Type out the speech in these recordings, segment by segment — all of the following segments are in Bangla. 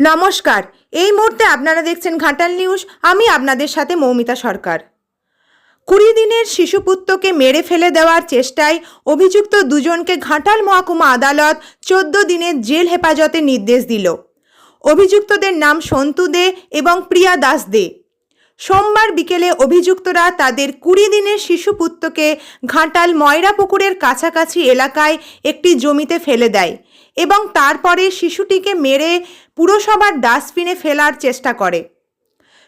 নমস্কার। এই মুহূর্তে আপনারা দেখছেন ঘাটাল নিউজ। আমি আপনাদের সাথে মৌমিতা সরকার। কুড়ি দিনের শিশুপুত্রকে মেরে ফেলে দেওয়ার চেষ্টায় অভিযুক্ত দুজনকে ঘাটাল মহকুমা আদালত চোদ্দ দিনের জেল হেফাজতে নির্দেশ দিল। অভিযুক্তদের নাম সন্তু দে এবং প্রিয়া দাস দে। সোমবার বিকেলে অভিযুক্তরা তাদের কুড়ি দিনের শিশুপুত্রকে ঘাটাল ময়রা পুকুরের কাছাকাছি এলাকায় একটি জমিতে ফেলে দেয় এবং তারপরে শিশুটিকে মেরে পুরসভার ডাস্টবিনে ফেলার চেষ্টা করে।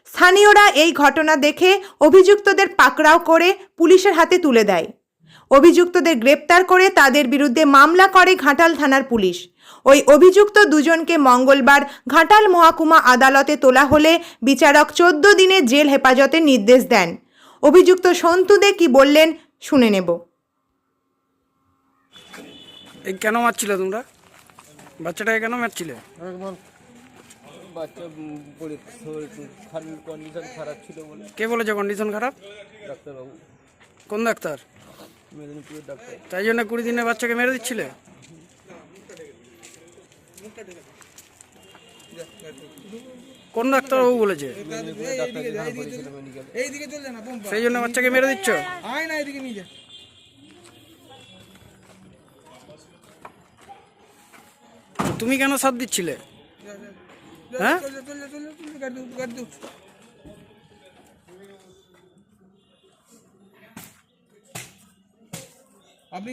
স্থানীয়রা এই ঘটনা দেখে অভিযুক্তদের পাকড়াও করে পুলিশের হাতে তুলে দেয়। অভিযুক্তদের গ্রেপ্তার করে তাদের বিরুদ্ধে মামলা করে ঘাটাল থানার পুলিশ। ওই অভিযুক্ত দুজনকে মঙ্গলবার ঘাটাল মহকুমা আদালতে তোলা হলে বিচারক চোদ্দ দিনের জেল হেফাজতে নির্দেশ দেন। অভিযুক্ত সন্তু দে কি বললেন শুনে নেব। কেন মারছিলে তোমরা? বাচ্চাটাকে কেন মারছিলে? বাচ্চা উম, পরি- শরীর খারাপ কন্ডিশন খারাপ ছিল বলে। কে বলেছে কন্ডিশন খারাপ? ডাক্তারবাবু। কোন ডাক্তার? তাই জন্য কুড়ি দিনের বাচ্চাকে মেরে দিচ্ছিলে? কোন বলেছে? ডাক্তার না বোম সেই জন্য বাচ্চাকে মেরে দিচ্ছ? তুমি কেন সাথ দিচ্ছিলে? হ্যাঁ? আপনি।